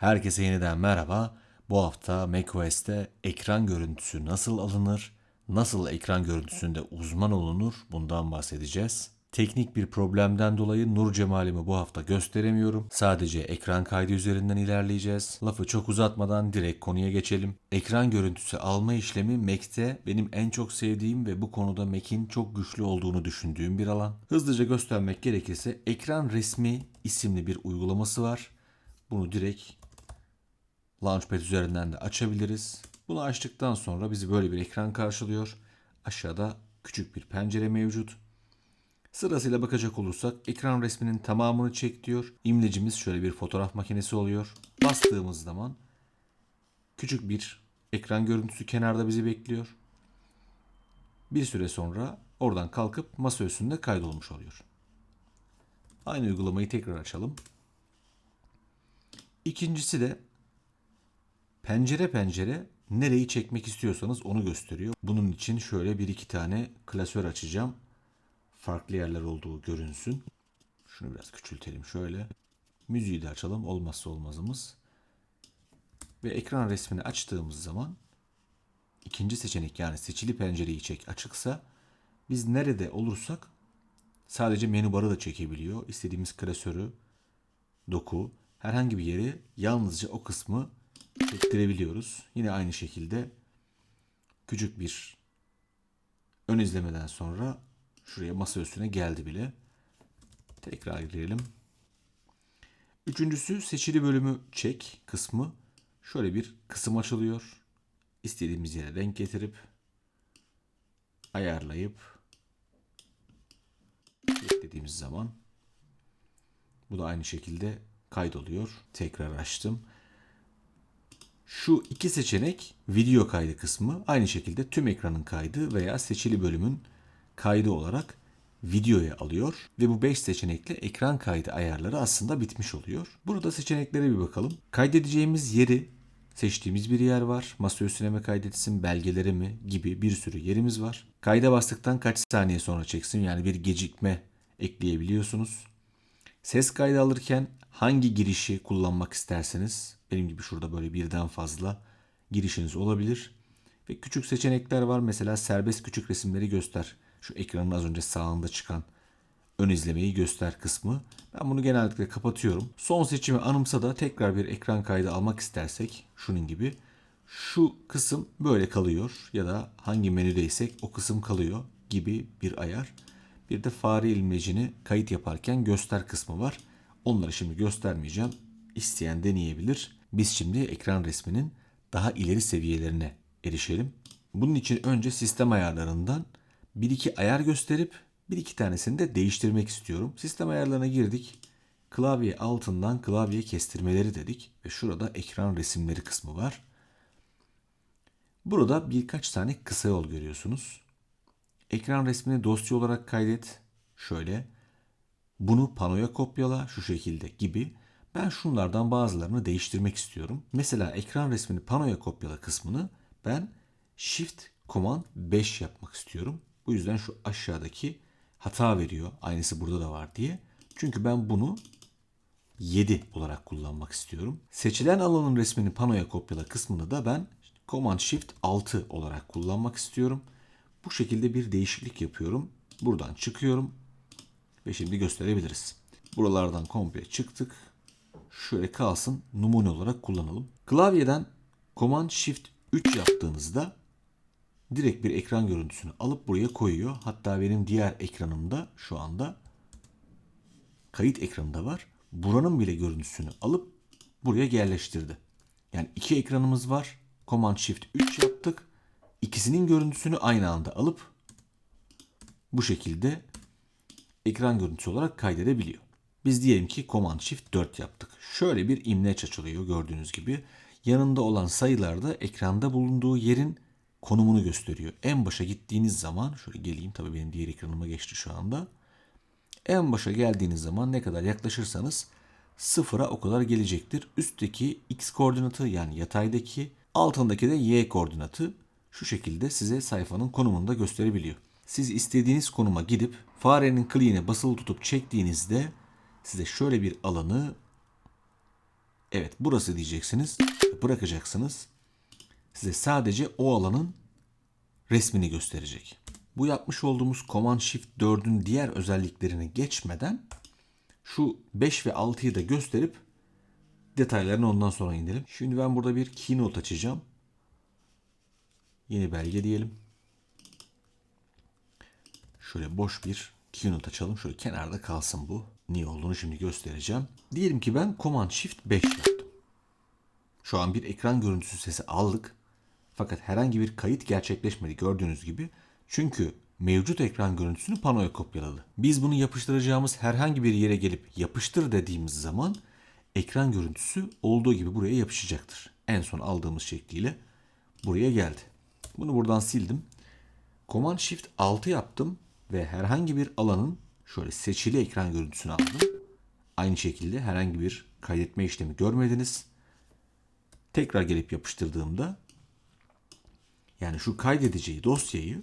Herkese yeniden merhaba. Bu hafta macOS'te ekran görüntüsü nasıl alınır, nasıl ekran görüntüsünde uzman olunur bundan bahsedeceğiz. Teknik bir problemden dolayı Nur Cemal'imi bu hafta gösteremiyorum. Sadece ekran kaydı üzerinden ilerleyeceğiz. Lafı çok uzatmadan direkt konuya geçelim. Ekran görüntüsü alma işlemi Mac'te benim en çok sevdiğim ve bu konuda Mac'in çok güçlü olduğunu düşündüğüm bir alan. Hızlıca göstermek gerekirse ekran resmi isimli bir uygulaması var. Bunu direkt Launchpad üzerinden de açabiliriz. Bunu açtıktan sonra bizi böyle bir ekran karşılıyor. Aşağıda küçük bir pencere mevcut. Sırasıyla bakacak olursak ekran resminin tamamını çek diyor. İmlecimiz şöyle bir fotoğraf makinesi oluyor. Bastığımız zaman küçük bir ekran görüntüsü kenarda bizi bekliyor. Bir süre sonra oradan kalkıp masa üstünde kaydolmuş oluyor. Aynı uygulamayı tekrar açalım. İkincisi de pencere pencere nereyi çekmek istiyorsanız onu gösteriyor. Bunun için şöyle bir iki tane klasör açacağım. Farklı yerler olduğu görünsün. Şunu biraz küçültelim şöyle. Müziği de açalım olmazsa olmazımız. Ve ekran resmini açtığımız zaman ikinci seçenek yani seçili pencereyi çek açıksa biz nerede olursak sadece menü barı da çekebiliyor. İstediğimiz klasörü, doku, herhangi bir yeri yalnızca o kısmı çektirebiliyoruz. Yine aynı şekilde küçük bir ön izlemeden sonra şuraya masa üstüne geldi bile. Tekrar girelim. Üçüncüsü seçili bölümü çek kısmı. Şöyle bir kısım açılıyor. İstediğimiz yere renk getirip ayarlayıp beklediğimiz zaman bu da aynı şekilde kaydoluyor. Tekrar açtım. Şu iki seçenek video kaydı kısmı aynı şekilde tüm ekranın kaydı veya seçili bölümün kaydı olarak videoya alıyor ve bu 5 seçenekle ekran kaydı ayarları aslında bitmiş oluyor. Burada seçeneklere bir bakalım. Kaydedeceğimiz yeri seçtiğimiz bir yer var. Masa üstüne mi kaydetsin, belgelere mi gibi bir sürü yerimiz var. Kayda bastıktan kaç saniye sonra çeksin yani bir gecikme ekleyebiliyorsunuz. Ses kaydı alırken hangi girişi kullanmak isterseniz benim gibi şurada böyle birden fazla girişiniz olabilir. Ve küçük seçenekler var. Mesela serbest küçük resimleri göster. Şu ekranın az önce sağında çıkan ön izlemeyi göster kısmı. Ben bunu genellikle kapatıyorum. Son seçimi anımsa da tekrar bir ekran kaydı almak istersek şunun gibi şu kısım böyle kalıyor ya da hangi menüdeysek o kısım kalıyor gibi bir ayar. Bir de fare ilmecini kayıt yaparken göster kısmı var. Onları şimdi göstermeyeceğim. İsteyen deneyebilir. Biz şimdi ekran resminin daha ileri seviyelerine erişelim. Bunun için önce sistem ayarlarından bir iki ayar gösterip bir iki tanesini de değiştirmek istiyorum. Sistem ayarlarına girdik. Klavye altından klavye kestirmeleri dedik ve şurada ekran resimleri kısmı var. Burada birkaç tane kısa yol görüyorsunuz. Ekran resmini dosya olarak kaydet. Şöyle. Bunu panoya kopyala şu şekilde gibi. Ben şunlardan bazılarını değiştirmek istiyorum. Mesela ekran resmini panoya kopyala kısmını ben Shift Command 5 yapmak istiyorum. Bu yüzden şu aşağıdaki hata veriyor. Aynısı burada da var diye. Çünkü ben bunu 7 olarak kullanmak istiyorum. Seçilen alanın resmini panoya kopyala kısmını da ben Command Shift 6 olarak kullanmak istiyorum. Bu şekilde bir değişiklik yapıyorum. Buradan çıkıyorum ve şimdi gösterebiliriz. Buralardan komple çıktık. Şöyle kalsın numune olarak kullanalım. Klavyeden Command Shift 3 yaptığınızda direkt bir ekran görüntüsünü alıp buraya koyuyor. Hatta benim diğer ekranımda şu anda kayıt ekranında var. Buranın bile görüntüsünü alıp buraya yerleştirdi. Yani iki ekranımız var. Command Shift 3 yaptık. İkisinin görüntüsünü aynı anda alıp bu şekilde ekran görüntüsü olarak kaydedebiliyor. Biz diyelim ki Command Shift 4 yaptık. Şöyle bir imleç açılıyor gördüğünüz gibi. Yanında olan sayılarda ekranda bulunduğu yerin konumunu gösteriyor. En başa gittiğiniz zaman şöyle geleyim tabii benim diğer ekranıma geçti şu anda. En başa geldiğiniz zaman ne kadar yaklaşırsanız sıfıra o kadar gelecektir. Üstteki x koordinatı yani yataydaki altındaki de y koordinatı şu şekilde size sayfanın konumunu da gösterebiliyor. Siz istediğiniz konuma gidip farenin kliğine basılı tutup çektiğinizde size şöyle bir alanı Evet burası diyeceksiniz. Bırakacaksınız. Size sadece o alanın resmini gösterecek. Bu yapmış olduğumuz Command Shift 4'ün diğer özelliklerini geçmeden şu 5 ve 6'yı da gösterip detaylarını ondan sonra indirelim. Şimdi ben burada bir keynote açacağım. Yeni belge diyelim. Şöyle boş bir keynote açalım. Şöyle kenarda kalsın bu. Niye olduğunu şimdi göstereceğim. Diyelim ki ben Command Shift 5 yaptım. Şu an bir ekran görüntüsü sesi aldık. Fakat herhangi bir kayıt gerçekleşmedi gördüğünüz gibi. Çünkü mevcut ekran görüntüsünü panoya kopyaladı. Biz bunu yapıştıracağımız herhangi bir yere gelip yapıştır dediğimiz zaman ekran görüntüsü olduğu gibi buraya yapışacaktır. En son aldığımız şekliyle buraya geldi. Bunu buradan sildim. Command Shift 6 yaptım ve herhangi bir alanın şöyle seçili ekran görüntüsünü aldım. Aynı şekilde herhangi bir kaydetme işlemi görmediniz. Tekrar gelip yapıştırdığımda yani şu kaydedeceği dosyayı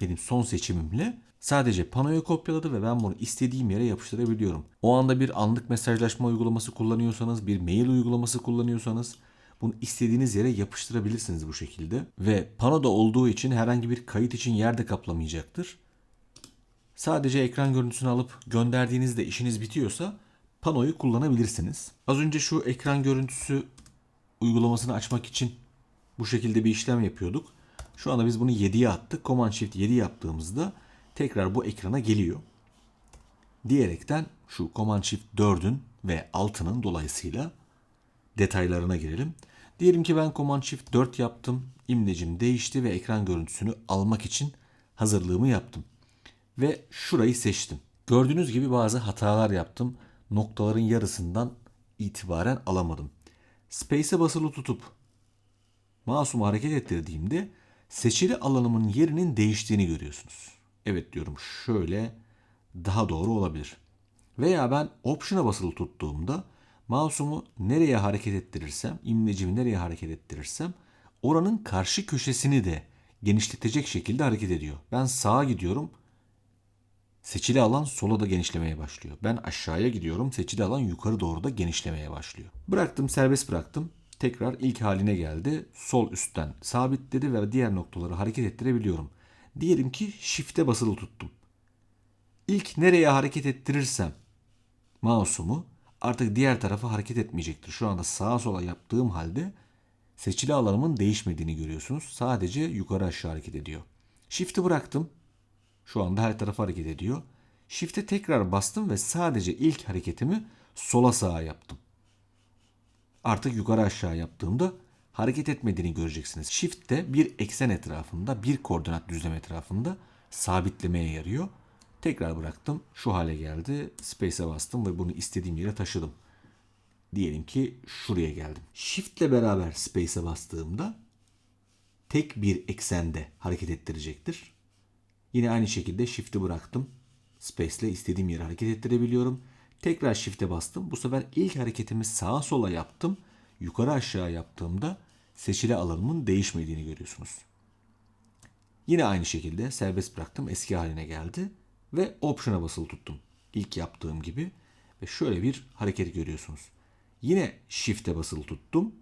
benim son seçimimle sadece panoya kopyaladı ve ben bunu istediğim yere yapıştırabiliyorum. O anda bir anlık mesajlaşma uygulaması kullanıyorsanız, bir mail uygulaması kullanıyorsanız bunu istediğiniz yere yapıştırabilirsiniz bu şekilde. Ve panoda olduğu için herhangi bir kayıt için yerde kaplamayacaktır. Sadece ekran görüntüsünü alıp gönderdiğinizde işiniz bitiyorsa panoyu kullanabilirsiniz. Az önce şu ekran görüntüsü uygulamasını açmak için bu şekilde bir işlem yapıyorduk. Şu anda biz bunu 7'ye attık. Command Shift 7 yaptığımızda tekrar bu ekrana geliyor. Diyerekten şu Command Shift 4'ün ve 6'nın dolayısıyla detaylarına girelim. Diyelim ki ben Command Shift 4 yaptım. İmlecim değişti ve ekran görüntüsünü almak için hazırlığımı yaptım. Ve şurayı seçtim. Gördüğünüz gibi bazı hatalar yaptım. Noktaların yarısından itibaren alamadım. Space'e basılı tutup mouse'umu hareket ettirdiğimde seçili alanımın yerinin değiştiğini görüyorsunuz. Evet diyorum şöyle daha doğru olabilir. Veya ben Option'a basılı tuttuğumda mouse'umu nereye hareket ettirirsem, imlecimi nereye hareket ettirirsem oranın karşı köşesini de genişletecek şekilde hareket ediyor. Ben sağa gidiyorum. Seçili alan sola da genişlemeye başlıyor. Ben aşağıya gidiyorum. Seçili alan yukarı doğru da genişlemeye başlıyor. Bıraktım, serbest bıraktım. Tekrar ilk haline geldi. Sol üstten sabitledi ve diğer noktaları hareket ettirebiliyorum. Diyelim ki shift'e basılı tuttum. İlk nereye hareket ettirirsem mouse'umu artık diğer tarafa hareket etmeyecektir. Şu anda sağa sola yaptığım halde seçili alanımın değişmediğini görüyorsunuz. Sadece yukarı aşağı hareket ediyor. Shift'i bıraktım. Şu anda her tarafa hareket ediyor. Shift'e tekrar bastım ve sadece ilk hareketimi sola sağa yaptım. Artık yukarı aşağı yaptığımda hareket etmediğini göreceksiniz. Shift de bir eksen etrafında, bir koordinat düzlem etrafında sabitlemeye yarıyor. Tekrar bıraktım. Şu hale geldi. Space'e bastım ve bunu istediğim yere taşıdım. Diyelim ki şuraya geldim. Shift ile beraber Space'e bastığımda tek bir eksende hareket ettirecektir. Yine aynı şekilde Shift'i bıraktım. Space ile istediğim yere hareket ettirebiliyorum. Tekrar Shift'e bastım. Bu sefer ilk hareketimi sağa sola yaptım. Yukarı aşağı yaptığımda seçili alanımın değişmediğini görüyorsunuz. Yine aynı şekilde serbest bıraktım. Eski haline geldi. Ve Option'a basılı tuttum. İlk yaptığım gibi. Ve şöyle bir hareket görüyorsunuz. Yine Shift'e basılı tuttum.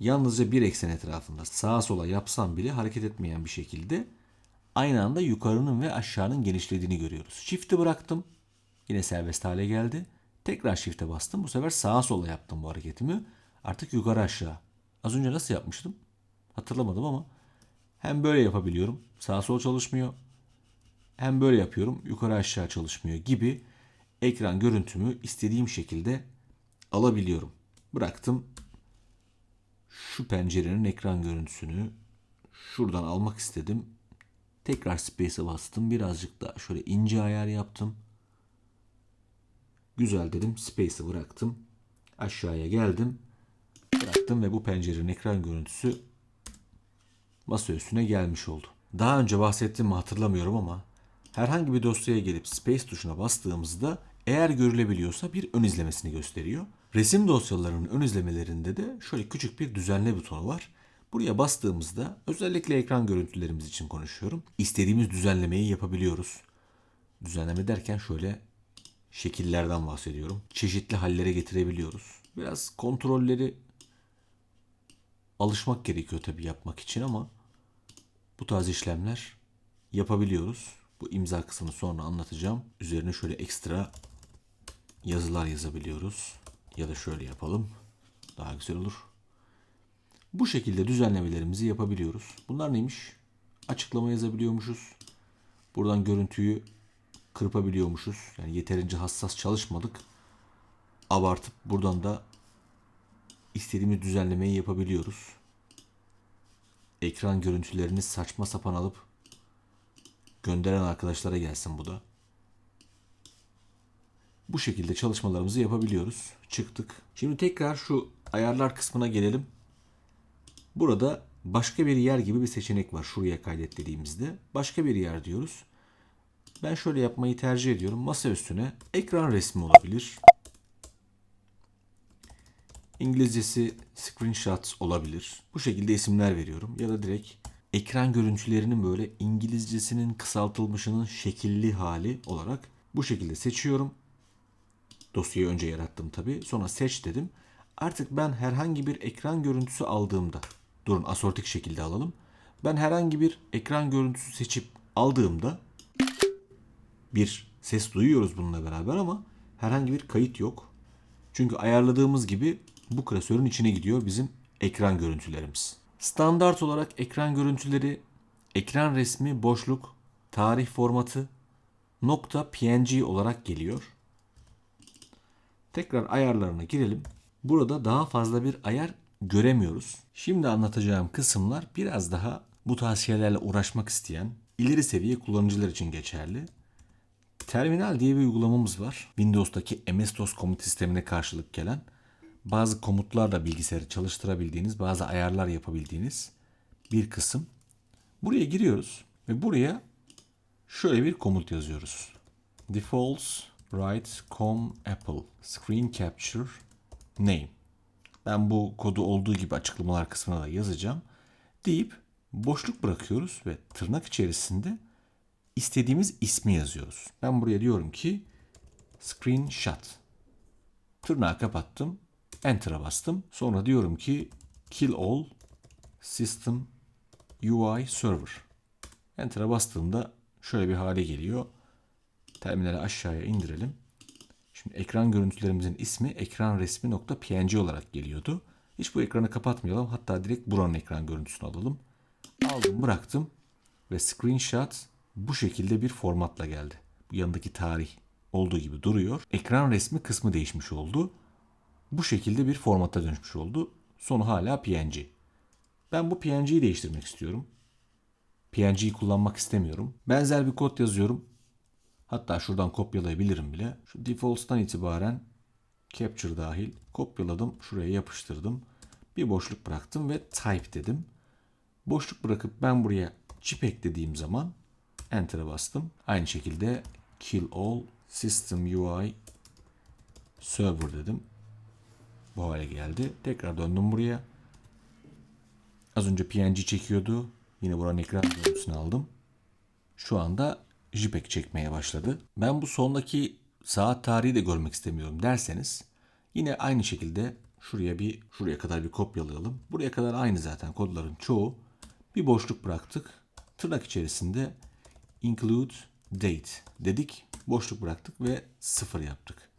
Yalnızca bir eksen etrafında sağa sola yapsam bile hareket etmeyen bir şekilde aynı anda yukarının ve aşağının genişlediğini görüyoruz. Shift'i bıraktım. Yine serbest hale geldi. Tekrar shift'e bastım. Bu sefer sağa sola yaptım bu hareketimi. Artık yukarı aşağı. Az önce nasıl yapmıştım? Hatırlamadım ama hem böyle yapabiliyorum. Sağa sola çalışmıyor. Hem böyle yapıyorum. Yukarı aşağı çalışmıyor gibi ekran görüntümü istediğim şekilde alabiliyorum. Bıraktım. Şu pencerenin ekran görüntüsünü şuradan almak istedim. Tekrar space'e bastım. Birazcık da şöyle ince ayar yaptım. Güzel dedim. Space'i bıraktım. Aşağıya geldim. Bıraktım ve bu pencerenin ekran görüntüsü masa üstüne gelmiş oldu. Daha önce bahsettiğimi hatırlamıyorum ama herhangi bir dosyaya gelip Space tuşuna bastığımızda eğer görülebiliyorsa bir ön izlemesini gösteriyor. Resim dosyalarının ön izlemelerinde de şöyle küçük bir düzenle butonu var. Buraya bastığımızda özellikle ekran görüntülerimiz için konuşuyorum. İstediğimiz düzenlemeyi yapabiliyoruz. Düzenleme derken şöyle şekillerden bahsediyorum. Çeşitli hallere getirebiliyoruz. Biraz kontrolleri alışmak gerekiyor tabii yapmak için ama bu tarz işlemler yapabiliyoruz. Bu imza kısmını sonra anlatacağım. Üzerine şöyle ekstra yazılar yazabiliyoruz. Ya da şöyle yapalım. Daha güzel olur. Bu şekilde düzenlemelerimizi yapabiliyoruz. Bunlar neymiş? Açıklama yazabiliyormuşuz. Buradan görüntüyü kırpabiliyormuşuz. Yani yeterince hassas çalışmadık. Abartıp buradan da istediğimiz düzenlemeyi yapabiliyoruz. Ekran görüntülerini saçma sapan alıp gönderen arkadaşlara gelsin bu da. Bu şekilde çalışmalarımızı yapabiliyoruz. Çıktık. Şimdi tekrar şu ayarlar kısmına gelelim. Burada başka bir yer gibi bir seçenek var. Şuraya kaydet dediğimizde. Başka bir yer diyoruz. Ben şöyle yapmayı tercih ediyorum. Masa üstüne ekran resmi olabilir. İngilizcesi screenshot olabilir. Bu şekilde isimler veriyorum. Ya da direkt ekran görüntülerinin böyle İngilizcesinin kısaltılmışının şekilli hali olarak bu şekilde seçiyorum. Dosyayı önce yarattım tabi. Sonra seç dedim. Artık ben herhangi bir ekran görüntüsü aldığımda, durun asortik şekilde alalım. Ben herhangi bir ekran görüntüsü seçip aldığımda bir ses duyuyoruz bununla beraber ama herhangi bir kayıt yok. Çünkü ayarladığımız gibi bu klasörün içine gidiyor bizim ekran görüntülerimiz. Standart olarak ekran görüntüleri ekran resmi boşluk tarih formatı nokta png olarak geliyor. Tekrar ayarlarına girelim. Burada daha fazla bir ayar göremiyoruz. Şimdi anlatacağım kısımlar biraz daha bu tarz uğraşmak isteyen ileri seviye kullanıcılar için geçerli. Terminal diye bir uygulamamız var. Windows'taki MS-DOS komut sistemine karşılık gelen bazı komutlarla bilgisayarı çalıştırabildiğiniz, bazı ayarlar yapabildiğiniz bir kısım. Buraya giriyoruz ve buraya şöyle bir komut yazıyoruz. Defaults write com apple screen capture name. Ben bu kodu olduğu gibi açıklamalar kısmına da yazacağım. Deyip boşluk bırakıyoruz ve tırnak içerisinde istediğimiz ismi yazıyoruz. Ben buraya diyorum ki screenshot. Tırnağı kapattım. Enter'a bastım. Sonra diyorum ki kill all system UI server. Enter'a bastığımda şöyle bir hale geliyor. Terminali aşağıya indirelim. Şimdi ekran görüntülerimizin ismi ekran resmi.png olarak geliyordu. Hiç bu ekranı kapatmayalım. Hatta direkt buranın ekran görüntüsünü alalım. Aldım bıraktım ve screenshot bu şekilde bir formatla geldi. Yanındaki tarih olduğu gibi duruyor. Ekran resmi kısmı değişmiş oldu. Bu şekilde bir formata dönüşmüş oldu. Sonu hala PNG. Ben bu PNG'yi değiştirmek istiyorum. PNG'yi kullanmak istemiyorum. Benzer bir kod yazıyorum. Hatta şuradan kopyalayabilirim bile. Şu defaults'tan itibaren capture dahil kopyaladım. Şuraya yapıştırdım. Bir boşluk bıraktım ve type dedim. Boşluk bırakıp ben buraya JPEG dediğim zaman Enter'a bastım. Aynı şekilde kill all system UI server dedim. Bu hale geldi. Tekrar döndüm buraya. Az önce PNG çekiyordu. Yine buranın ekran görüntüsünü aldım. Şu anda JPEG çekmeye başladı. Ben bu sondaki saat tarihi de görmek istemiyorum derseniz yine aynı şekilde şuraya bir şuraya kadar bir kopyalayalım. Buraya kadar aynı zaten kodların çoğu. Bir boşluk bıraktık. Tırnak içerisinde include date dedik. Boşluk bıraktık ve sıfır yaptık.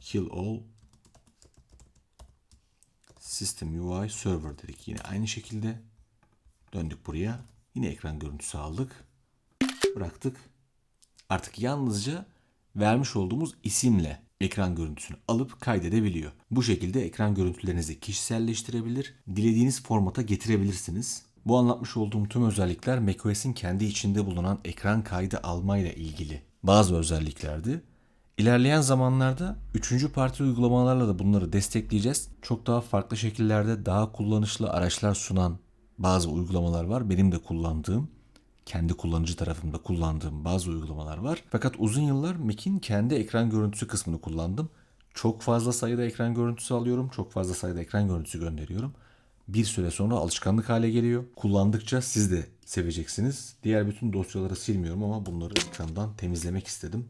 Kill all system UI server dedik. Yine aynı şekilde döndük buraya. Yine ekran görüntüsü aldık. Bıraktık. Artık yalnızca vermiş olduğumuz isimle ekran görüntüsünü alıp kaydedebiliyor. Bu şekilde ekran görüntülerinizi kişiselleştirebilir, dilediğiniz formata getirebilirsiniz. Bu anlatmış olduğum tüm özellikler macOS'in kendi içinde bulunan ekran kaydı almayla ilgili bazı özelliklerdi. İlerleyen zamanlarda üçüncü parti uygulamalarla da bunları destekleyeceğiz. Çok daha farklı şekillerde daha kullanışlı araçlar sunan bazı uygulamalar var. Benim de kullandığım, kendi kullanıcı tarafımda kullandığım bazı uygulamalar var. Fakat uzun yıllar Mac'in kendi ekran görüntüsü kısmını kullandım. Çok fazla sayıda ekran görüntüsü alıyorum. Çok fazla sayıda ekran görüntüsü gönderiyorum. Bir süre sonra alışkanlık hale geliyor. Kullandıkça siz de seveceksiniz. Diğer bütün dosyaları silmiyorum ama bunları ekrandan temizlemek istedim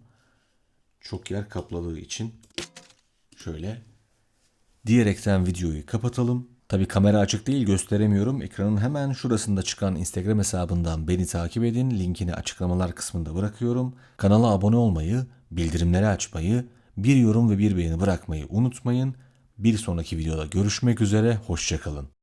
çok yer kapladığı için şöyle diyerekten videoyu kapatalım. Tabi kamera açık değil gösteremiyorum. Ekranın hemen şurasında çıkan Instagram hesabından beni takip edin. Linkini açıklamalar kısmında bırakıyorum. Kanala abone olmayı, bildirimleri açmayı, bir yorum ve bir beğeni bırakmayı unutmayın. Bir sonraki videoda görüşmek üzere, hoşçakalın.